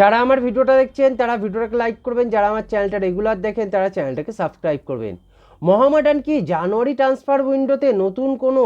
যারা আমার ভিডিওটা দেখছেন, তারা ভিডিওটাকে লাইক করবেন, যারা আমার চ্যানেলটা রেগুলার দেখেন, তারা চ্যানেলটাকে সাবস্ক্রাইব করবেন। মোহামেডান কি জানুয়ারি ট্রান্সফার উইন্ডোতে নতুন কোনো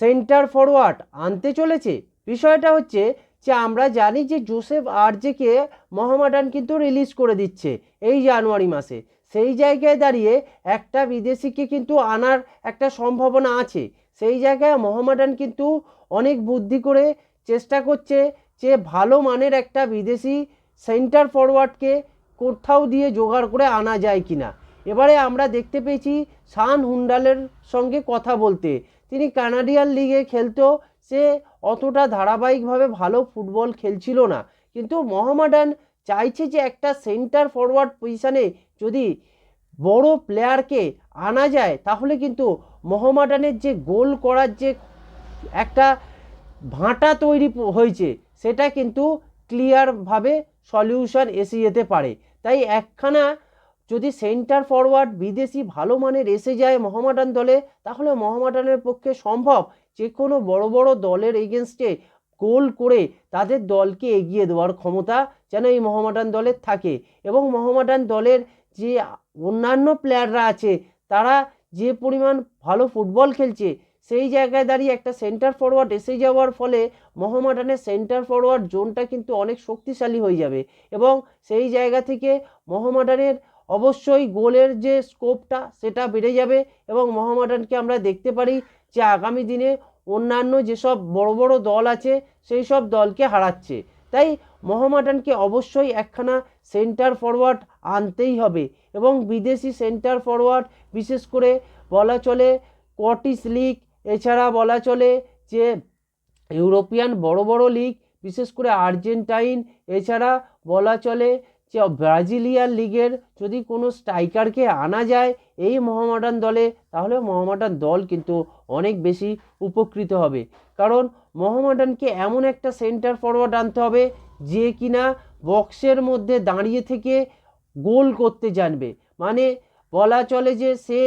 সেন্টার ফরওয়ার্ড আনতে চলেছে? বিষয়টা হচ্ছে যে আমরা জানি যে জোসেফ আরজেকে মোহামেডান কিন্তু রিলিজ করে দিচ্ছে এই জানুয়ারি মাসে। সেই জায়গায় দাঁড়িয়ে একটা বিদেশিকে কিন্তু আনার একটা সম্ভাবনা আছে। সেই জায়গায় মোহামেডান কিন্তু অনেক বুদ্ধি করে চেষ্টা করছে যে ভালো মানের একটা বিদেশি সেন্টার ফরওয়ার্ডকে কোথাও দিয়ে জোগাড় করে আনা যায় কিনা। এবারে আমরা দেখতে পেয়েছি সান হুন্ডালের সঙ্গে কথা বলতে। তিনি কানাডিয়ান লিগে খেলতো সে অতটা ধারাবাহিকভাবে ভালো ফুটবল খেলছিল না। কিন্তু মোহামেডান চাইছে যে একটা সেন্টার ফরওয়ার্ড পজিশানে যদি বড় প্লেয়ারকে আনা যায়, তাহলে কিন্তু মোহামেডানের যে গোল করার যে একটা ভাঁটা তৈরি হয়েছে, সেটা কিন্তু ক্লিয়ারভাবে সলিউশন এসে যেতে পারে। তাই একখানা যদি সেন্টার ফরওয়ার্ড বিদেশি ভালো মানের এসে যায় মোহামেডান দলে, তাহলে মোহামেডানের পক্ষে সম্ভব যে কোনো বড় বড় দলের এগেনস্টে গোল করে তাদের দলকে এগিয়ে দেওয়ার ক্ষমতা যেন এই মোহামেডান দলের থাকে। এবং মোহামেডান দলের যে অন্যান্য প্লেয়াররা আছে, তারা যে পরিমাণ ভালো ফুটবল খেলছে সেই জায়গায় দাঁড়িয়ে একটা সেন্টার ফরওয়ার্ড এসে যাওয়ার ফলে মোহামেডানের সেন্টার ফরওয়ার্ড জোনটা কিন্তু অনেক শক্তিশালী হয়ে যাবে এবং সেই জায়গা থেকে মোহামেডানের অবশ্যই গোলের যে স্কোপটা সেটা বেড়ে যাবে এবং মোহামেডানকে আমরা দেখতে পারি যে আগামী দিনে অন্যান্য যেসব বড় বড় দল আছে, সেই সব দলকে হারাচ্ছে। তাই মোহামেডানকে অবশ্যই একখানা সেন্টার ফরওয়ার্ড আনতেই হবে এবং বিদেশি সেন্টার ফরওয়ার্ড বিশেষ করে বলা চলে কটিস লিগ এছাড়া বলা চলে যে ইউরোপিয়ান বড় বড় লিগ, বিশেষ করে আর্জেন্টাইন, এছাড়া বলা চলে যে ব্রাজিলিয়ান লিগের যদি কোনো স্ট্রাইকারকে আনা যায় এই মোহামেডান দলে, তাহলে মোহামেডান দল কিন্তু অনেক বেশি উপকৃত হবে। কারণ মোহামেডানকে এমন একটা সেন্টার ফরওয়ার্ড আনতে হবে যে কিনা বক্সের মধ্যে দাঁড়িয়ে থেকে গোল করতে জানবে। মানে বলা চলে যে সে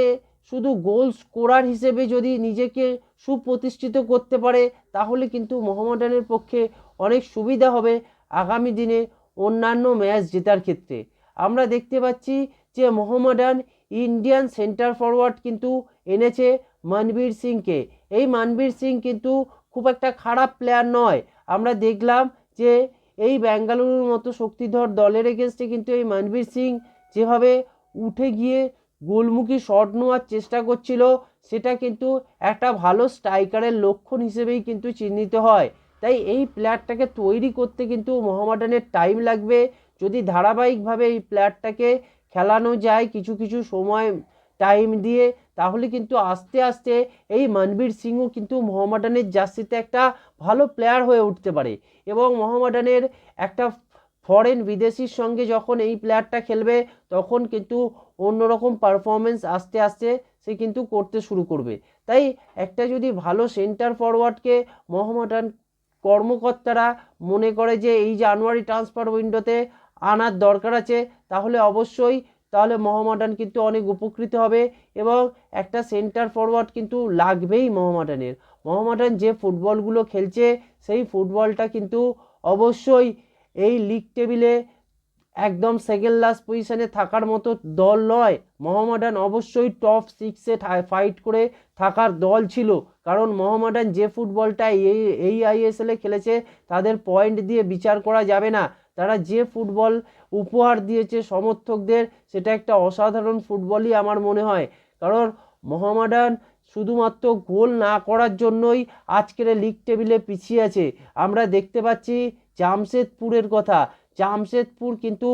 শুধু গোল স্কোরার হিসেবে যদি নিজেকে সুপ্রতিষ্ঠিত করতে পারে, তাহলে কিন্তু মোহামেডানের পক্ষে অনেক সুবিধা হবে আগামী দিনে অন্যান্য ম্যাচ জেতার ক্ষেত্রে। আমরা দেখতে পাচ্ছি যে মোহামেডান ইন্ডিয়ান সেন্টার ফরওয়ার্ড কিন্তু এনেছে মনবীর সিংকে। এই মনবীর সিং কিন্তু খুব একটা খারাপ প্লেয়ার নয়। আমরা দেখলাম যে এই বেঙ্গালুরুর মতো শক্তিধর দলের এগেনস্টে কিন্তু এই মনবীর সিং যেভাবে উঠে গিয়ে গোলমুখী শট নেওয়ার চেষ্টা করছিল। সেটা কিন্তু একটা ভালো স্ট্রাইকারের লক্ষণ হিসেবেই কিন্তু চিহ্নিত হয়। তাই এই প্লেয়ারটাকে তৈরি করতে কিন্তু মোহামেডানের টাইম লাগবে। যদি ধারাবাহিকভাবে এই প্লেয়ারটাকে খেলানো যায় কিছু কিছু সময়, টাইম দিয়ে, তাহলে কিন্তু আস্তে আস্তে এই মনবীর সিংও কিন্তু মোহামেডানের জার্সিতে একটা ভালো প্লেয়ার হয়ে উঠতে পারে। এবং মোহামেডানের একটা ফরেন বিদেশির সঙ্গে যখন এই প্লেয়ারটা খেলবে, তখন কিন্তু অন্যরকম পারফরমেন্স আস্তে আস্তে সে কিন্তু করতে শুরু করবে। তাই একটা যদি ভালো সেন্টার ফরওয়ার্ডকে মোহামেডান কর্মকর্তারা মনে করে যে এই জানুয়ারি ট্রান্সফার উইন্ডোতে আনার দরকার আছে, তাহলে অবশ্যই তাহলে মোহামেডান কিন্তু অনেক উপকৃত হবে এবং একটা সেন্টার ফরওয়ার্ড কিন্তু লাগবেই মোহামেডানের মোহামেডান যে ফুটবলগুলো খেলছে, সেই ফুটবলটা কিন্তু অবশ্যই এই লিগ টেবিলে একদম সেকেন্ড লাস্ট পজিশনে থাকার মতো দল নয়। মোহামেডান অবশ্যই টপ সিক্সে ফাইট করে থাকার দল ছিল। কারণ মোহামেডান যে ফুটবলটা এই এই আইএসএলে খেলেছে, তাদের পয়েন্ট দিয়ে বিচার করা যাবে না। তারা যে ফুটবল উপহার দিয়েছে সমর্থকদের, সেটা একটা অসাধারণ ফুটবলই আমার মনে হয়। কারণ মোহামেডান শুধুমাত্র গোল না করার জন্যই আজকের লিগ টেবিলে পিছিয়ে আছে। আমরা দেখতে পাচ্ছি জামশেদপুরের কথা। জামশেদপুর কিন্তু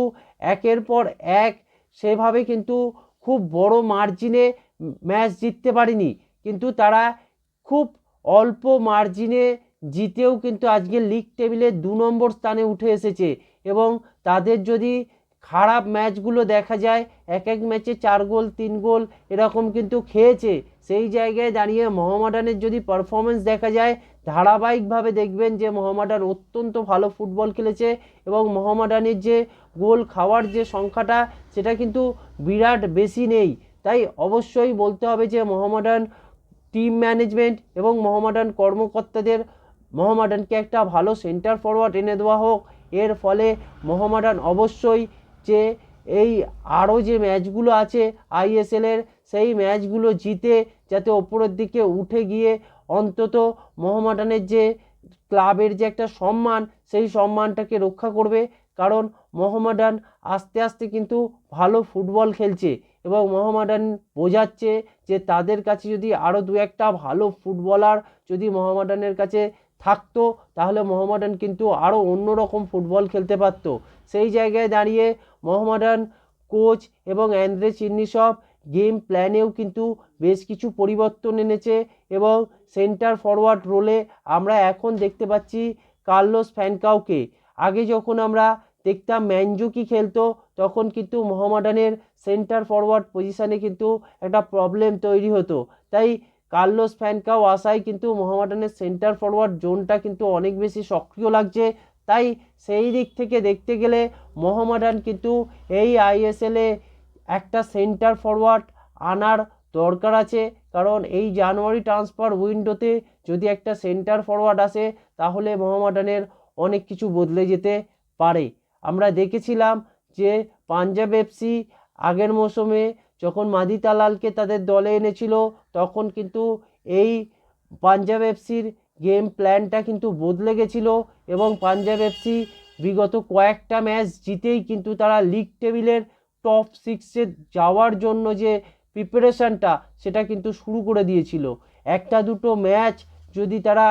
একের পর এক সেভাবে কিন্তু খুব বড় মার্জিনে ম্যাচ জিততে পারেনি। কিন্তু তারা খুব অল্প মার্জিনে জিতেও কিন্তু আজকে লিগ টেবিলে দু নম্বর স্থানে উঠে এসেছে এবং তাদের যদি খারাপ ম্যাচগুলো দেখা যায়, এক এক ম্যাচে চার গোল, তিন গোল এরকম কিন্তু খেয়েছে। সেই জায়গায় দাঁড়িয়ে মোহামেডানের যদি পারফরমেন্স দেখা যায় ধারাবাহিকভাবে দেখবেন যে মোহামেডান অত্যন্ত ভালো ফুটবল খেলেছে এবং মোহামেডানের যে গোল খাওয়ার যে সংখ্যাটা, সেটা কিন্তু বিরাট বেশি নেই। তাই অবশ্যই বলতে হবে যে মোহামেডান টিম ম্যানেজমেন্ট এবং মোহামেডান কর্মকর্তাদের, মোহামেডানকে একটা ভালো সেন্টার ফরওয়ার্ড এনে দেওয়া হোক। এর ফলে মোহামেডান অবশ্যই যে এই আরও যে ম্যাচগুলো আছে আইএসএলের সেই ম্যাচগুলো জিতে যাতে ওপরের দিকে উঠে গিয়ে অন্তত মোহামেডানের যে ক্লাবের যে একটা সম্মান, সেই সম্মানটাকে রক্ষা করবে। কারণ মোহামেডান আস্তে আস্তে কিন্তু ভালো ফুটবল খেলছে এবং মোহামেডান বোঝাচ্ছে যে তাদের কাছে যদি আরও দু একটা ভালো ফুটবলার যদি মোহামেডানের কাছে থাকতো, তাহলে মোহামেডান কিন্তু আরও অন্যরকম ফুটবল খেলতে পারতো। সেই জায়গায় দাঁড়িয়ে মোহামেডান কোচ এবং অ্যান্দ্রে চিন্নিসব গেম প্ল্যানেও কিন্তু বেশ কিছু পরিবর্তন এনেছে এবং সেন্টার ফরওয়ার্ড রোলে আমরা এখন দেখতে পাচ্ছি কার্লোস ফ্যানকাউকে আগে যখন আমরা দেখতাম ম্যানজুকি খেলতো, তখন কিন্তু মোহামেডানের সেন্টার ফরওয়ার্ড পজিশানে কিন্তু একটা প্রবলেম তৈরি হতো। তাই কার্লোস ফ্যানকাও আসায় কিন্তু মোহামেডানের সেন্টার ফরওয়ার্ড জোনটা কিন্তু অনেক বেশি সক্রিয় লাগছে। তাই সেই দিক থেকে দেখতে গেলে মোহামেডান কিন্তু এই আইএসএলে একটা সেন্টার ফরওয়ার্ড আনার দরকার আছে। কারণ এই জানুয়ারি ট্রান্সফার উইন্ডোতে যদি একটা সেন্টার ফরওয়ার্ড আসে, তাহলে মোহামেডানের অনেক কিছু বদলে যেতে পারে। আমরা দেখেছিলাম যে পাঞ্জাব এফসি আগের মৌসুমে যখন মাদি তালালকে তাদের দলে এনেছিল, তখন কিন্তু এই পাঞ্জাব এফসির গেম প্ল্যানটা কিন্তু বদলে গেছিল এবং পাঞ্জাব এফসি বিগত কয়েকটা ম্যাচ জিতেই কিন্তু তারা লিগ টেবিলের টপ সিক্সে যাওয়ার জন্য যে প্রিপারেশানটা সেটা কিন্তু শুরু করে দিয়েছিল। একটা দুটো ম্যাচ যদি তারা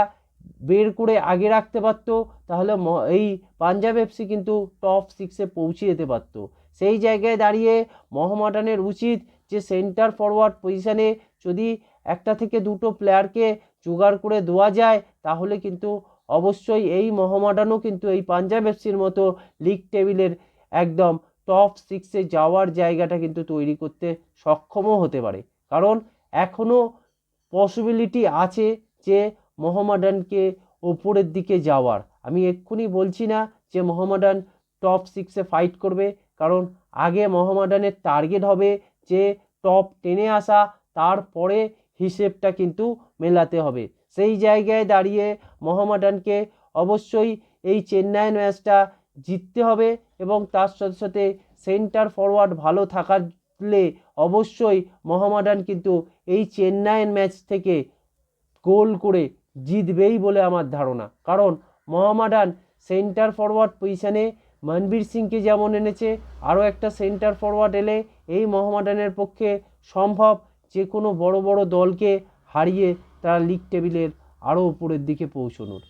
বের করে আগে রাখতে পারতো, তাহলে এই পাঞ্জাব এফসি কিন্তু টপ সিক্সে পৌঁছে যেতে পারতো। সেই জায়গায় দাঁড়িয়ে মোহামেডানের উচিত যে সেন্টার ফরওয়ার্ড পজিশানে যদি একটা থেকে দুটো প্লেয়ারকে জোগাড় করে দেওয়া যায়, তাহলে কিন্তু অবশ্যই এই মোহামেডানও কিন্তু এই পাঞ্জাব এফসির মতো লিগ টেবিলের একদম টপ সিক্সে যাওয়ার জায়গাটা কিন্তু তৈরি করতে সক্ষমও হতে পারে। কারণ এখনও পসিবিলিটি আছে যে মোহামেডানকে ওপরের দিকে যাওয়ার। আমি এক্ষুনি বলছি না যে মোহামেডান টপ সিক্সে ফাইট করবে, কারণ আগে মোহামেডানের টার্গেট হবে যে টপ টেনে আসা, তারপরে হিসেবটা কিন্তু মেলাতে হবে। সেই জায়গায় দাঁড়িয়ে মোহামেডানকে অবশ্যই এই চেন্নাইয়ের ম্যাচটা জিততে হবে। এবং তার সাথে সাথে সেন্টার ফরওয়ার্ড ভালো থাকলে অবশ্যই মোহামেডান কিন্তু এই চেন্নাইয়ের ম্যাচ থেকে গোল করে জিতবেই বলে আমার ধারণা। কারণ মোহামেডান সেন্টার ফরওয়ার্ড পজিশানে মনবীর সিংকে যেমন এনেছে, আরও একটা সেন্টার ফরওয়ার্ড এলে এই মোহামেডানের পক্ষে সম্ভব যে কোনো বড় বড় দলকে হারিয়ে তারা লিগ টেবিলের আরও উপরের দিকে পৌঁছানোর।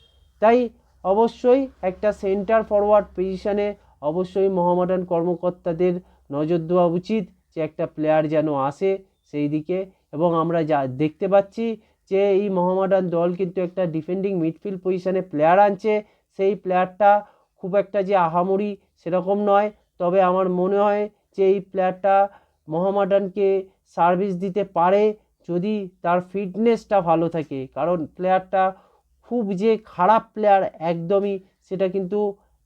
তাই অবশ্যই একটা সেন্টার ফরওয়ার্ড পজিশানে অবশ্যই মোহামেডান কর্মকর্তাদের নজর দেওয়া উচিত যে একটা প্লেয়ার যেন আসে সেই দিকে। এবং আমরা যা দেখতে পাচ্ছি যে এই মোহামেডান দল কিন্তু একটা ডিফেন্ডিং মিডফিল্ড পজিশানে প্লেয়ার আনছে। সেই প্লেয়ারটা খুব একটা যে আহামরি সেরকম নয়। তবে আমার মনে হয় যে এই প্লেয়ারটা মোহামেডানকে সার্ভিস দিতে পারে যদি তার ফিটনেসটা ভালো থাকে। কারণ প্লেয়ারটা খুব যে খারাপ প্লেয়ার একদমই সেটা কিন্তু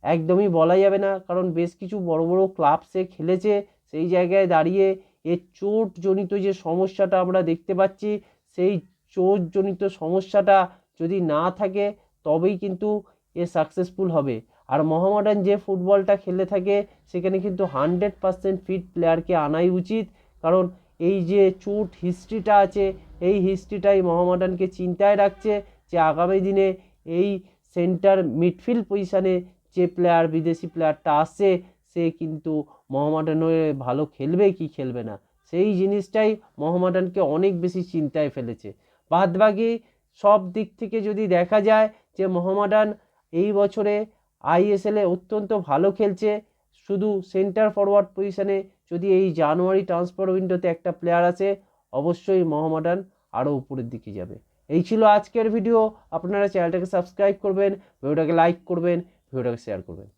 একদমই বলা যাবে না। কারণ বেশ কিছু বড় বড় ক্লাব সে খেলেছে, সেই জায়গায় দাঁড়িয়ে এর চোটজনিত যে সমস্যাটা আমরা দেখতে পাচ্ছি, সেই চোটজনিত সমস্যাটা যদি না থাকে, তবেই কিন্তু এ সাকসেসফুল হবে। আর মোহামেডান যে ফুটবলটা খেলে থাকে, সেখানে কিন্তু হান্ড্রেড পার্সেন্ট ফিট প্লেয়ারকে আনাই উচিত। কারণ এই যে চোট হিস্ট্রিটা আছে, এই হিস্ট্রিটাই মোহামেডানকে চিন্তায় রাখছে যে আগামী দিনে এই সেন্টার মিডফিল্ড পজিশানে যে প্লেয়ার বিদেশি প্লেয়ারটা আসছে সে কিন্তু মোহামেডান হয়ে ভালো খেলবে কি খেলবে না? সেই জিনিসটাই মোহামেডানকে অনেক বেশি চিন্তায় ফেলেছে। বাদবাকি সব দিক থেকে যদি দেখা যায় যে মোহামেডান এই বছরে আইএসএলে অত্যন্ত ভালো খেলছে, শুধু সেন্টার ফরওয়ার্ড পজিশানে যদি এই জানুয়ারি ট্রান্সফার উইন্ডোতে একটা প্লেয়ার আছে অবশ্যই মোহামেডান আরও উপরের দিকে যাবে। এই ছিল আজকের ভিডিও আপনারা চ্যানেলটাকে সাবস্ক্রাইব করবেন ভিডিওটাকে লাইক করবেন ভিডিওটাকে শেয়ার করবেন।